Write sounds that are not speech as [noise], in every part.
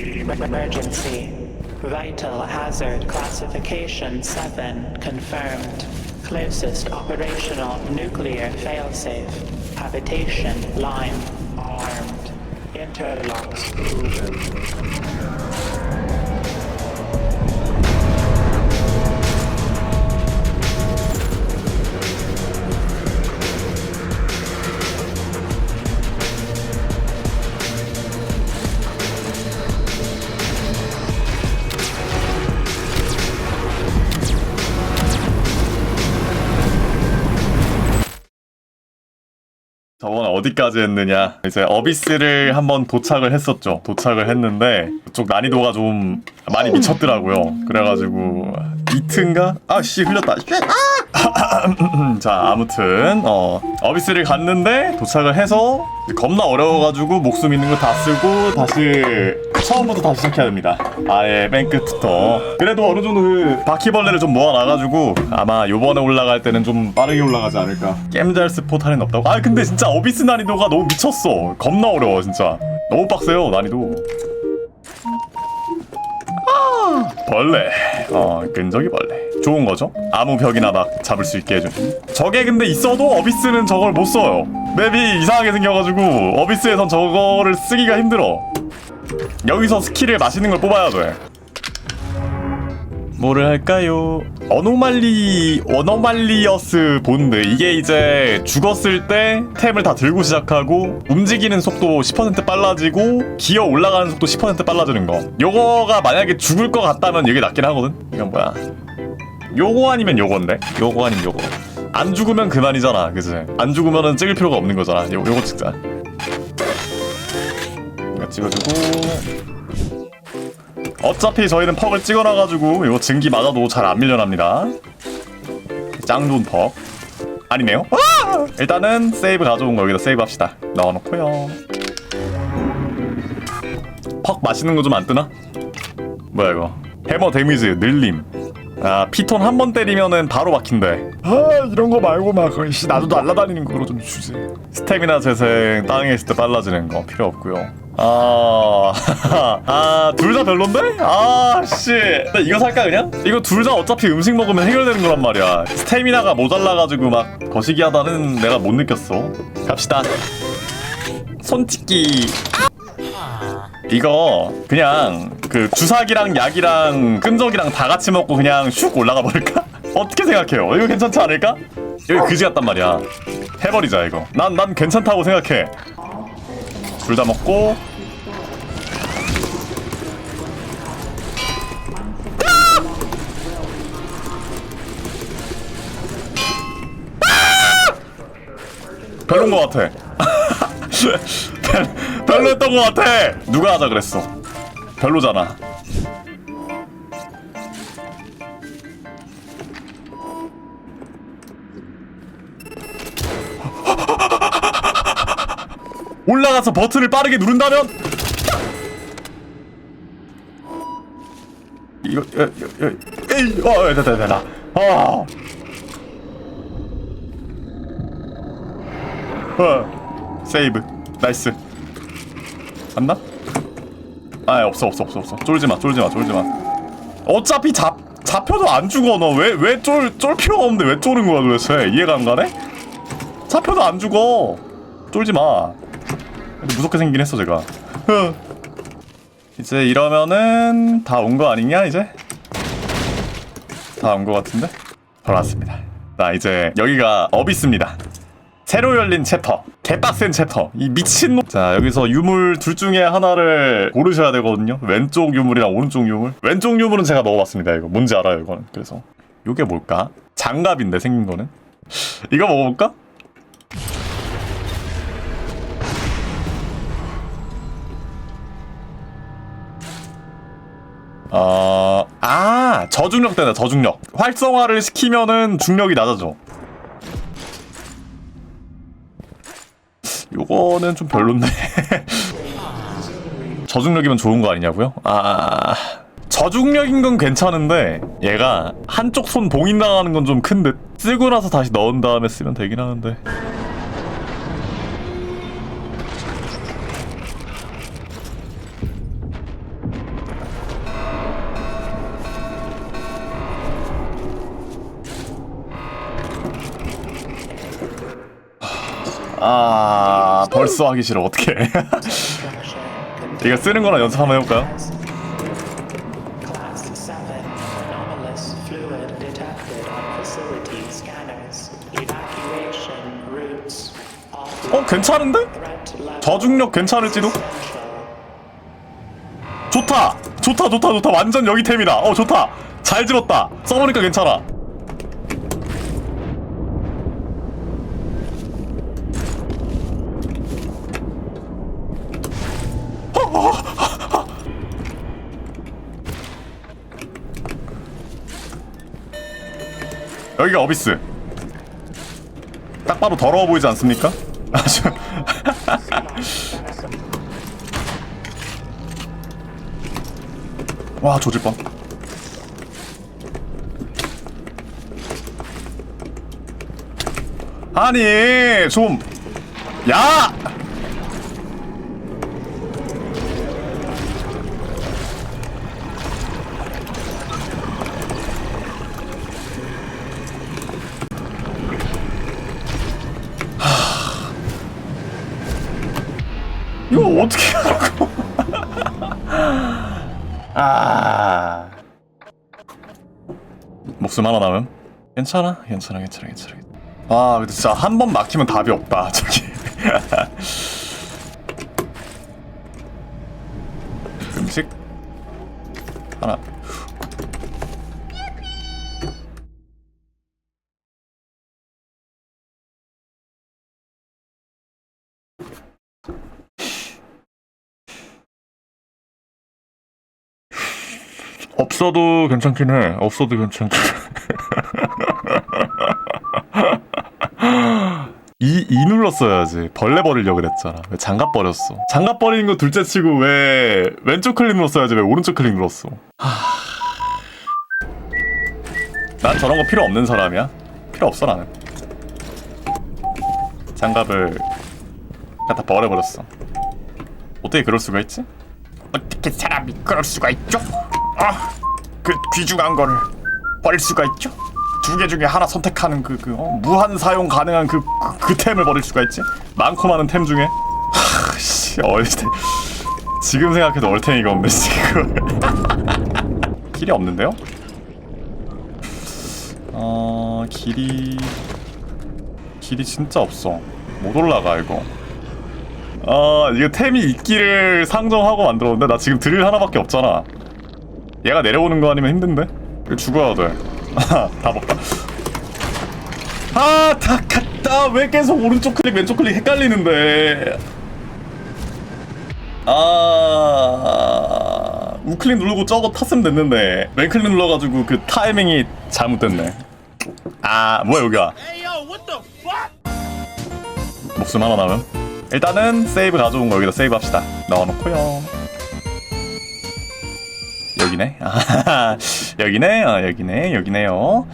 Emergency. Vital hazard classification 7 confirmed. Closest operational nuclear failsafe. Habitation line armed. Interlocks proven. 저번에 어디까지 했느냐. 이제 어비스를 한번 도착을 했었죠. 도착을 했는데 그쪽 난이도가 좀 많이 미쳤더라고요. 그래가지고 이트인가? 아씨 흘렸다 쉣! 아! [laughs] 자 아무튼 어 어비스를 갔는데 도착을 해서 겁나 어려워가지고 목숨 있는 거 다 쓰고 다시 처음부터 다시 시작해야 됩니다 아예 맨 끝부터 그래도 어느 정도 그 바퀴벌레를 좀 모아놔가지고 아마 요번에 올라갈 때는 좀 빠르게 올라가지 않을까 겜잘스 포탈은 없다고? 아 근데 진짜 어비스 난이도가 너무 미쳤어 겁나 어려워 진짜 너무 빡세요 난이도 아, 벌레. 어 끈적이 벌레. 좋은 거죠? 아무 벽이나 막 잡을 수 있게 해준 저게 근데 있어도 어비스는 저걸 못 써요. 맵이 이상하게 생겨가지고 어비스에선 저거를 쓰기가 힘들어. 여기서 스킬을 맛있는 걸 뽑아야 돼. 뭐를 할까요? 어노말리 어노말리어스 본드. 이게 이제 죽었을 때 템을 다 들고 시작하고 움직이는 속도 10% 빨라지고 기어 올라가는 속도 10% 빨라지는 거. 요거가 만약에 죽을 것 같다면 이게 낫긴 하거든? 이건 뭐야? 요거 아니면 요건데? 요거 아니면 요거. 안 죽으면 그만이잖아 그지? 안 죽으면은 찍을 필요가 없는 거잖아. 요, 요거 찍자 찍어주고 어차피 저희는 퍽을 찍어놔가지고 이거 증기 맞아도 잘 안 밀려납니다. 짱 좋은 퍽. 아니네요. 아! 일단은 세이브 가져온 거 여기다 세이브 합시다. 넣어놓고요. 퍽 맛있는 거 좀 안 뜨나? 뭐야 이거? 해머 데미지 늘림. 아 피톤 한 번 때리면은 바로 막힌대. 아 이런 거 말고 막 씨, 나도 날라다니는 거로 좀 주지. 스태미나 재생 땅에 있을 때 빨라지는 거 필요 없고요. 아, [laughs] 아, 둘 다 별론데? 아, 씨. 나 이거 살까, 그냥? 이거 둘 다 어차피 음식 먹으면 해결되는 거란 말이야. 스태미나가 모자라가지고 막 거시기 하다는 내가 못 느꼈어. 갑시다. 손짓기. 이거 그냥 그 주사기랑 약이랑 끈적이랑 다 같이 먹고 그냥 슉 올라가 버릴까? [laughs] 어떻게 생각해요? 이거 괜찮지 않을까? 여기 그지 같단 말이야. 해버리자 이거. 난 난 괜찮다고 생각해. 둘 다 먹고 별론 것 같아. 별- 별로였던 것 같아. 누가 하자 그랬어? 별로잖아. 올라가서 버튼을 빠르게 누른다면 이거 에이 어 됐다 됐다 아 [laughs] 세이브 나이스 맞나? 아 없어 없어 없어 없어 쫄지마 쫄지마 쫄지마 어차피 잡 잡혀도 안 죽어 너 왜 왜 쫄 쫄 필요가 없는데 왜 쫄은 거야 도대체 이해가 안 가네? 잡혀도 안 죽어 쫄지마 근데 무섭게 생긴 했어 제가 흐. [laughs] 이제 이러면은 다 온 거 아니냐 이제? 다 온 거 같은데? 돌아왔습니다 자 이제 여기가 어비스입니다 새로 열린 챕터. 개빡센 챕터. 이 미친놈. 자 여기서 유물 둘 중에 하나를 고르셔야 되거든요. 왼쪽 유물이랑 오른쪽 유물. 왼쪽 유물은 제가 먹어봤습니다 이거. 뭔지 알아요 이거는. 그래서. 요게 뭘까? 장갑인데 생긴 거는? 이거 먹어볼까? 어... 아 저중력 되다 저중력. 활성화를 시키면은 중력이 낮아져 요거는 좀 별론데. [laughs] 저중력이면 좋은 거 아니냐고요? 아 저중력인 건 괜찮은데 얘가 한쪽 손 봉인 당하는 건 좀 큰 듯. 쓰고 나서 다시 넣은 다음에 쓰면 되긴 하는데 벌써 하기 싫어 Structure. 이거 쓰는 거나 연습 한번 해볼까요? Class 7. Anomalous fluid detected on facility scanners. Evacuation routes. Off 어 괜찮은데? 저중력 괜찮을지도? 좋다 좋다 좋다 좋다 완전 여기 템이다 어 좋다 잘 집었다 써보니까 괜찮아 여기가 어비스 딱 봐도 더러워 보이지 않습니까? [laughs] 아주 와 조질 뻔. 아니 좀 야! 목숨 하나 남음? 괜찮아? 괜찮아 괜찮아 괜찮아. 아 근데 진짜 한 번 막히면 답이 없다 [laughs] 저기. 음식? 하나 없어도 괜찮긴 해. 없어도 괜찮긴 해. [laughs] 이, 이 눌렀어야지. 벌레 버리려고 그랬잖아. 왜 장갑 버렸어? 장갑 버리는 거 둘째 치고 왜 왼쪽 클릭 눌렀어야지. 왜 오른쪽 클릭 눌렀어? 하... 난 저런 거 필요 없는 사람이야. 필요 없어, 나는. 장갑을 갖다 버려버렸어. 어떻게 그럴 수가 있지? 어떻게 사람이 그럴 수가 있죠? 아, 그 귀중한 거를 버릴 수가 있죠? 두 개 중에 하나 선택하는 그, 그 어? 무한 사용 가능한 그, 그, 그 템을 버릴 수가 있지? 많고 많은 템 중에 하, 씨, 얼템 지금 생각해도 얼템이가 없네 지금 [laughs] 길이 없는데요? 어... 길이... 길이 진짜 없어 못 올라가 이거 아 이거 템이 있기를 상정하고 만들었는데 나 지금 드릴 하나밖에 없잖아 얘가 내려오는 거 아니면 힘든데? 이거 죽어야 돼. [laughs] 다 먹다. 아, 다 갔다. 왜 계속 오른쪽 클릭, 왼쪽 클릭 헷갈리는데. 아, 우클릭 누르고 저거 탔으면 됐는데. 왼클릭 눌러가지고 그 타이밍이 잘못됐네. 아, 뭐야, 여기야. 목숨 하나 남음. 일단은 세이브 가져온 거 여기다 세이브 합시다. 넣어놓고요. 여기네. 아, [laughs] 여기네. 아, 여기네. 여기네요.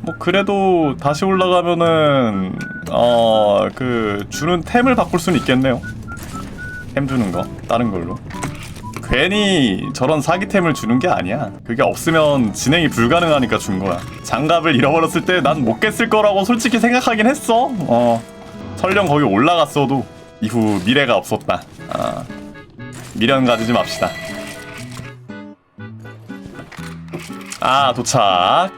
뭐 그래도 다시 올라가면은 어 그 주는 템을 바꿀 수는 있겠네요. 템 주는 거 다른 걸로. 괜히 저런 사기템을 주는 게 아니야. 그게 없으면 진행이 불가능하니까 준 거야. 장갑을 잃어버렸을 때 난 못 깼을 거라고 솔직히 생각하긴 했어. 어. 설령 거기 올라갔어도 이후 미래가 없었다. 아. 미련 가지지 맙시다. 아 도착.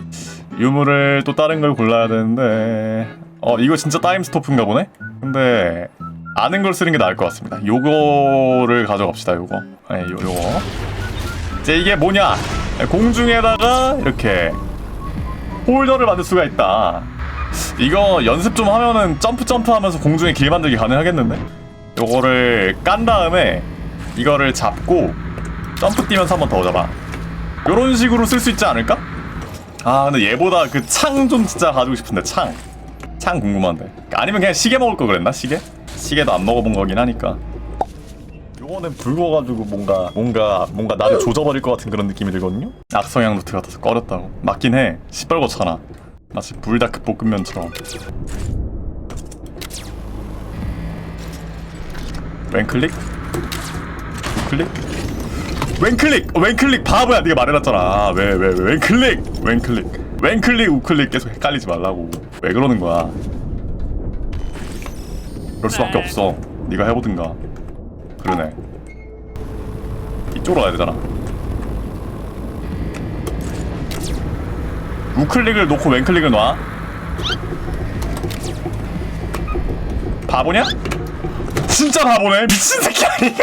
유물을 또 다른 걸 골라야 되는데. 어 이거 진짜 타임 스토프인가 보네? 근데 아는 걸 쓰는 게 나을 것 같습니다. 요거를 가져갑시다 요거. 네, 요, 요거. 이제 이게 뭐냐? 공중에다가 이렇게 홀더를 만들 수가 있다. 이거 연습 좀 하면은 점프 점프 하면서 공중에 길 만들기 가능하겠는데? 요거를 깐 다음에 이거를 잡고 점프 뛰면서 한 번 더 잡아 요런 식으로 쓸 수 있지 않을까? 아 근데 얘보다 그 창 좀 진짜 가지고 싶은데 창. 창 궁금한데. 아니면 그냥 시계 먹을 거 그랬나? 시계? 시계도 안 먹어본 거긴 하니까. 요거는 붉어가지고 뭔가 뭔가 뭔가 나를 조져버릴 것 같은 그런 느낌이 들거든요. 악성향 노트 같아서 꺼렸다고. 맞긴 해. 시뻘겋잖아. 마치 불다크 볶음면처럼. 왼클릭? 우클릭? 왼클릭! 어, 왼클릭 바보야. 네가 말해놨잖아. 왜 왜 왜 왼클릭! 왼클릭 왼클릭 우클릭 계속 헷갈리지 말라고. 왜 그러는 거야? 그럴 수밖에 없어. 네가 해보든가. 그러네. 이쪽으로 가야 되잖아. 우클릭을 놓고 왼클릭을 놔. 바보냐? 진짜 바보네. 미친 새끼 아니야?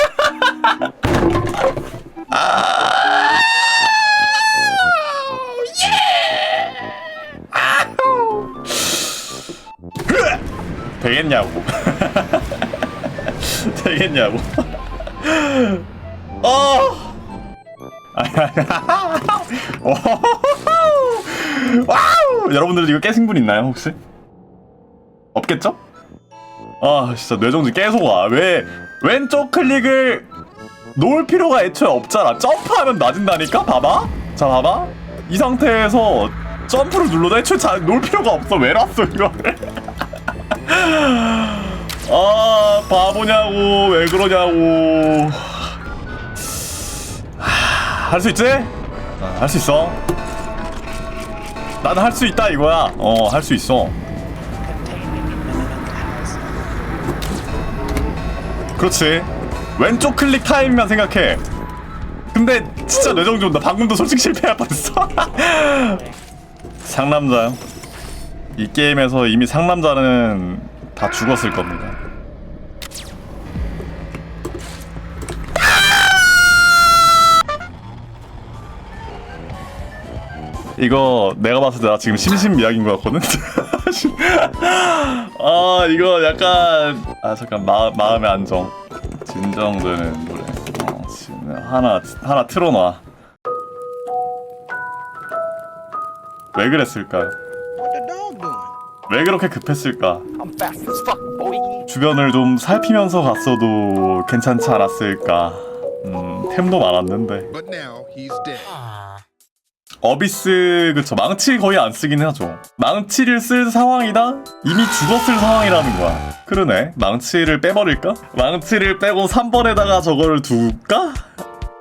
[laughs] 되겠냐고. [laughs] 되겠냐고. 어! 와우! 여러분들 이거 깨신 분 있나요 혹시? 없겠죠? 아 진짜 뇌정지 계속 와 왜 왼쪽 클릭을 놓을 필요가 애초에 없잖아. 점프하면 낮은다니까? 봐봐. 자 봐봐. 이 상태에서 점프를 눌러도 애초에 잘 놓을 필요가 없어. 왜 놨어 이거를? [laughs] 아 바보냐고. 왜 그러냐고. 할 수 있지? 할 수 있어. 나는 할 수 있다 이거야. 어 할 수 있어. 그렇지 왼쪽 클릭 타임만 생각해. 근데 진짜 뇌정지 온다 방금도 솔직히 실패할 뻔했어. [laughs] 상남자요 이 게임에서 이미 상남자는 다 죽었을 겁니다. 이거 내가 봤을 때 나 지금 심신미약인 것 같거든. [laughs] 아 이거 약간 아 잠깐 마, 마음의 안정 진정되는 노래. 어, 지금 하나 하나 틀어놔. 왜 그랬을까요? 왜 그렇게 급했을까? 주변을 좀 살피면서 갔어도 괜찮지 않았을까? 음, 템도 많았는데 어비스 그쵸 망치 거의 안 쓰긴 하죠 망치를 쓸 상황이다? 이미 죽었을 상황이라는 거야 그러네 망치를 빼버릴까? 망치를 빼고 3번에다가 저걸 둘까?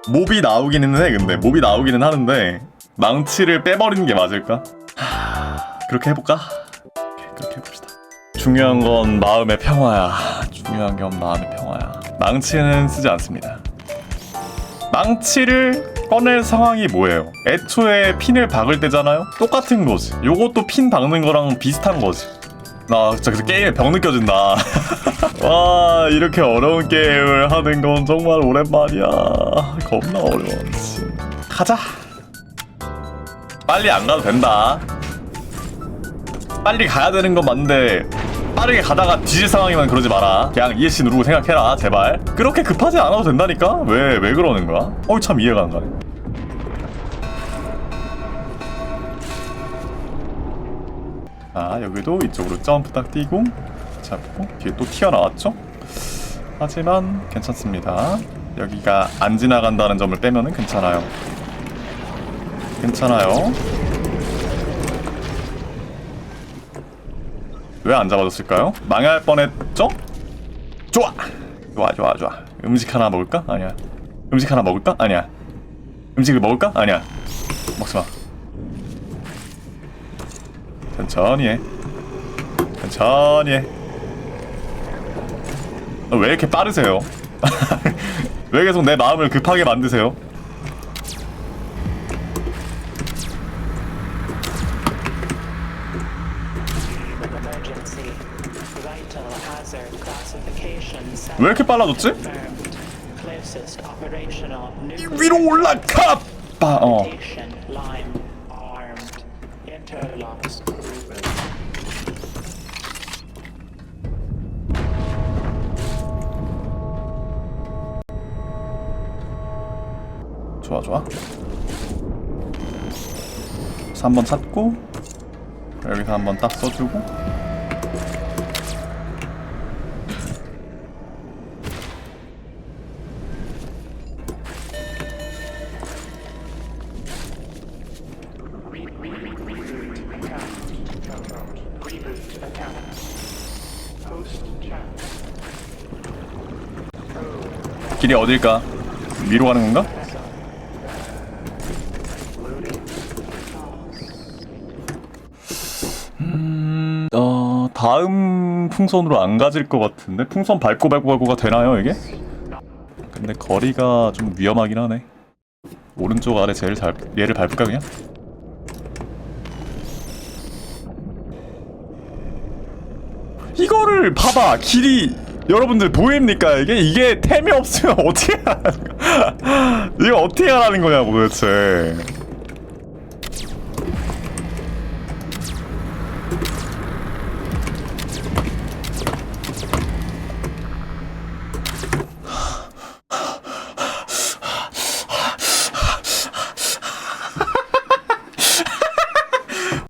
몹이 나오기는 해 근데 몹이 나오기는 하는데 망치를 빼버리는 게 맞을까? 하... 그렇게 해볼까? 그렇게 해봅시다 중요한 건 마음의 평화야 중요한 건 마음의 평화야 망치는 쓰지 않습니다 망치를 꺼낼 상황이 뭐예요? 애초에 핀을 박을 때잖아요? 똑같은 거지. 요것도 핀 박는 거랑 비슷한 거지. 나 진짜 그래서 게임에 병 느껴진다. [laughs] 와 이렇게 어려운 게임을 하는 건 정말 오랜만이야. 겁나 어려워. 씨. 가자. 빨리 안 가도 된다. 빨리 가야 되는 건 맞는데 빠르게 가다가 뒤질 상황이면 그러지 마라. 그냥 ESC 누르고 생각해라, 제발. 그렇게 급하지 않아도 된다니까? 왜, 왜 그러는 거야? 어이, 참 이해가 안 가네. 아, 여기도 이쪽으로 점프 딱 뛰고, 잡고, 뒤에 또 튀어나왔죠? 하지만, 괜찮습니다. 여기가 안 지나간다는 점을 빼면은 괜찮아요. 괜찮아요. 왜 안 잡아줬을까요? 망할 뻔했죠? 좋아! 좋아 좋아 좋아 음식 하나 먹을까? 아니야 음식 하나 먹을까? 아니야 음식을 먹을까? 아니야 먹지마 천천히 해 천천히 해왜 이렇게 빠르세요? [laughs] 왜 계속 내 마음을 급하게 만드세요? 왜 이렇게 빨라졌지? 위로 올라가! 빠, 어. 좋아 좋아 3번 찾고 여기서 한번 딱 써주고 길이 어딜까? 위로 가는 건가? 음, 어, 다음 풍선으로 안 가질 것 같은데 풍선 밟고 밟고 밟고가 되나요 이게? 근데 거리가 좀 위험하긴 하네. 오른쪽 아래 제일 잘 얘를 밟을까 그냥? 이거를 봐봐 길이 여러분들 보입니까 이게 이게 템이 없으면 [laughs] 어떻게 하는 거야? 이거 어떻게 하라는 거냐고 도대체. [laughs]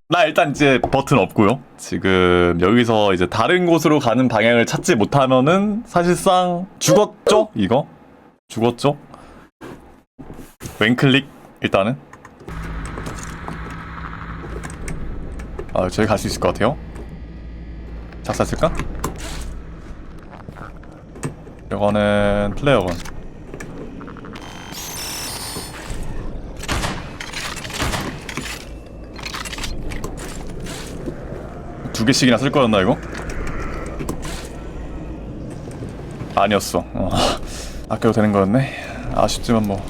나 일단 이제 버튼 없고요. 지금 여기서 이제 다른 곳으로 가는 방향을 찾지 못하면은 사실상 죽었죠? 이거? 죽었죠? 왼클릭 일단은 아 저기 갈 수 있을 것 같아요. 작살쓸까? 이거는 플레이어건 두 개씩이나 쓸 거였나 이거? 아니었어. 어. 아껴도 되는 거였네. 아쉽지만 뭐.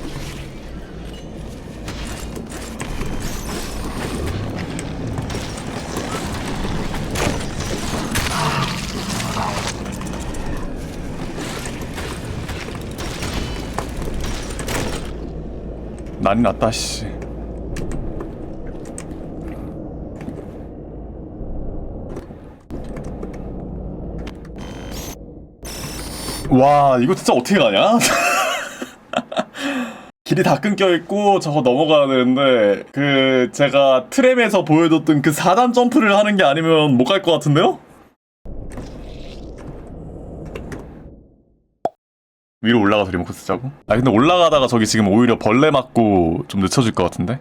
난리 났다 씨. 와 이거 진짜 어떻게 가냐? [laughs] 길이 다 끊겨 있고 저거 넘어가야 되는데 그 제가 트램에서 보여줬던 그 4단 점프를 하는 게 아니면 못 갈 것 같은데요? 위로 올라가서 리모컨 쓰자고? 아 근데 올라가다가 저기 지금 오히려 벌레 맞고 좀 늦춰질 것 같은데?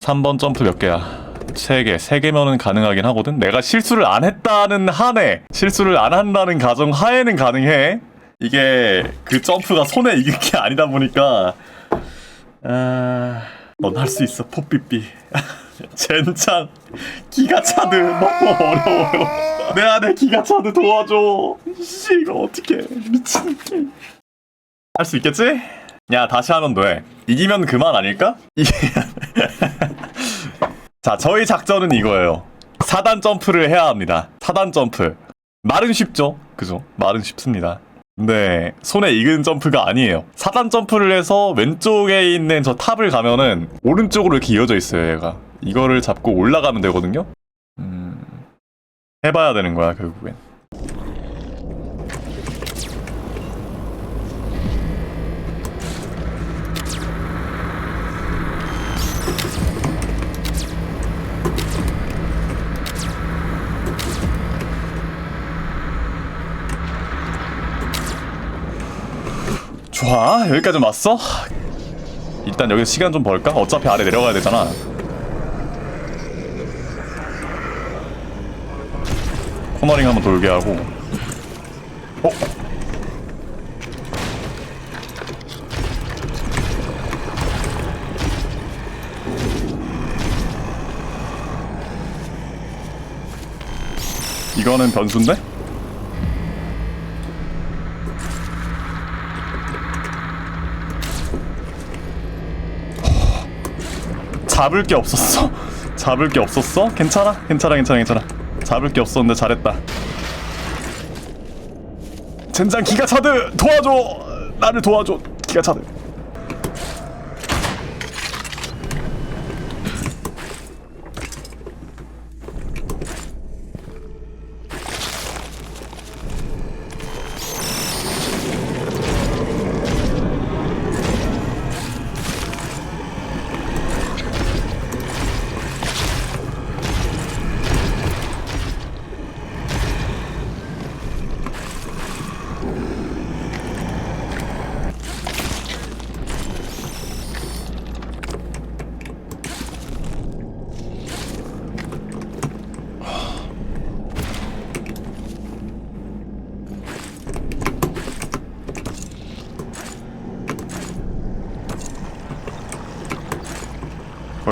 3번 점프 몇 개야? 3개, 3개면은 가능하긴 하거든? 내가 실수를 안 했다는 한에 실수를 안 한다는 가정 하에는 가능해 이게 그 점프가 손에 익은 게 아니다 보니까 아... 넌 할 수 있어 포삐삐. [laughs] 젠장 기가 차드 너무 어려워요. 내 안에 기가 차드 도와줘. 씨 이거 어떡해. 미친 게임 할 수 있겠지? 야 다시 하면 돼. 이기면 그만 아닐까? [laughs] 자 저희 작전은 이거예요. 4단 점프를 해야 합니다. 4단 점프. 말은 쉽죠? 그죠? 말은 쉽습니다 근데 손에 익은 점프가 아니에요. 4단 점프를 해서 왼쪽에 있는 저 탑을 가면은 오른쪽으로 이렇게 이어져 있어요 얘가. 이거를 잡고 올라가면 되거든요? 음... 해봐야 되는 거야 결국엔 좋아 여기까지 왔어? 일단 여기서 시간 좀 벌까? 어차피 아래 내려가야 되잖아 코너링 한번 돌게 하고 어? 이거는 변수인데? 잡을 게 없었어. 잡을 게 없었어? 괜찮아? 괜찮아, 괜찮아, 괜찮아. 잡을 게 없었는데 잘했다. 젠장 기가 차드 도와줘. 나를 도와줘. 기가 차드.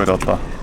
거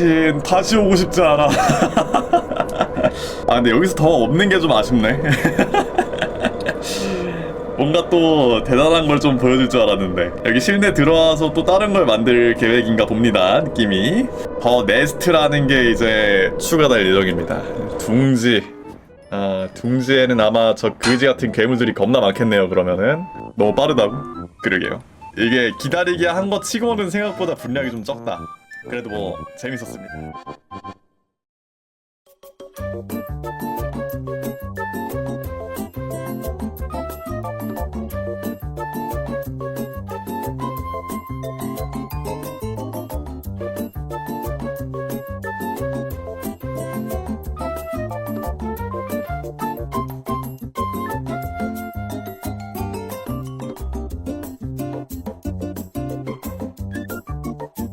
미친 다시 오고 싶지 않아. [laughs] 아 근데 여기서 더 없는 게 좀 아쉽네. [laughs] 뭔가 또 대단한 걸 좀 보여줄 줄 알았는데. 여기 실내 들어와서 또 다른 걸 만들 계획인가 봅니다 느낌이. 더 네스트라는 게 이제 추가될 예정입니다. 둥지. 아 둥지에는 아마 저 그지 같은 괴물들이 겁나 많겠네요 그러면은. 너무 빠르다고? 그러게요. 이게 기다리기 한거 치고는 생각보다 분량이 좀 적다 그래도 뭐 재밌었습니다